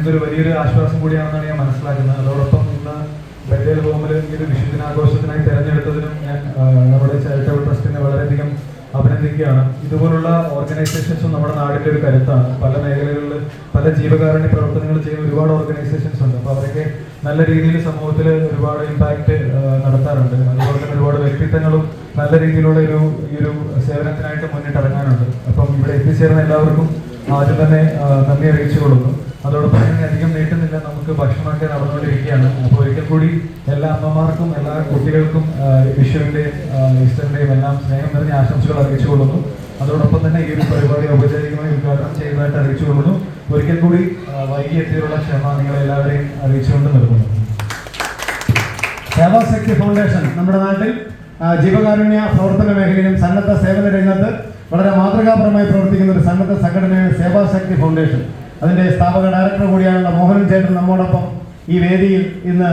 ഇതൊരു വലിയൊരു ആശ്വാസം കൂടിയാണെന്നാണ് ഞാൻ മനസ്സിലാക്കുന്നത്. അതോടൊപ്പം ഇന്ന് ബൈദേൽ ഹോമിൽ ഈ ഒരു വിഷുദിനാഘോഷത്തിനായി തെരഞ്ഞെടുത്തതിനും ഞാൻ നമ്മുടെ ചാരിറ്റബിൾ ട്രസ്റ്റിനെ വളരെയധികം അഭിനന്ദിക്കുകയാണ്. ഇതുപോലുള്ള ഓർഗനൈസേഷൻസും നമ്മുടെ നാടിന്റെ ഒരു കരുത്താണ്. പല മേഖലകളിൽ പല ജീവകാരുണ്യ പ്രവർത്തനങ്ങൾ ചെയ്യുന്ന ഒരുപാട് ഓർഗനൈസേഷൻസ് ഉണ്ട്. അപ്പോൾ അവരൊക്കെ നല്ല രീതിയിൽ സമൂഹത്തിൽ ഒരുപാട് ഇമ്പാക്റ്റ് നടത്താറുണ്ട്. അതുപോലെ തന്നെ ഒരുപാട് വ്യക്തിത്വങ്ങളും നല്ല രീതിയിലുള്ള ഒരു ഈ ഒരു സേവനത്തിനായിട്ട് മുന്നിട്ടിറങ്ങാനുണ്ട്. അപ്പം ഇവിടെ എത്തിച്ചേർന്ന എല്ലാവർക്കും ആദ്യം തന്നെ നന്ദി അറിയിച്ചു അറിയിച്ചുകൊള്ളുന്നു. അതോടൊപ്പം തന്നെ അധികം നീട്ടുന്നില്ല. നമുക്ക് ഭക്ഷണമൊക്കെ നടന്നുകൊണ്ടിരിക്കുകയാണ്. അപ്പോൾ ഒരിക്കൽ കൂടി എല്ലാ അമ്മമാർക്കും എല്ലാ കുട്ടികൾക്കും വിഷുവിന്റെയും വിഷുവിന്റെയും ഈസ്റ്ററിന്റെയും എല്ലാം സ്നേഹം നിറഞ്ഞ ആശംസകൾ അറിയിച്ചുകൊള്ളുന്നു അതോടൊപ്പം തന്നെ ഈ ഒരു പരിപാടി ഔപചാരികമായി ഉദ്ഘാടനം ചെയ്തതായിട്ട് അറിയിച്ചുകൊള്ളുന്നു ഒരിക്കൽ കൂടി വൈകി എത്തിയുള്ള ക്ഷമ നിങ്ങളെ എല്ലാവരെയും അറിയിച്ചുകൊണ്ട് നിൽക്കുന്നു സേവാശക്തി ഫൗണ്ടേഷൻ നമ്മുടെ നാട്ടിൽ ജീവകാരുണ്യ പ്രവർത്തന മേഖലയിലും സന്നദ്ധ സേവന രംഗത്ത് വളരെ മാതൃകാപരമായി പ്രവർത്തിക്കുന്ന ഒരു സന്നദ്ധ സംഘടനയാണ് സേവാശക്തി ഫൗണ്ടേഷൻ. അതിന്റെ സ്ഥാപക ഡയറക്ടർ കൂടിയായുള്ള മോഹനൻ ചേട്ടൻ നമ്മോടൊപ്പം ഈ വേദിയിൽ ഇന്ന്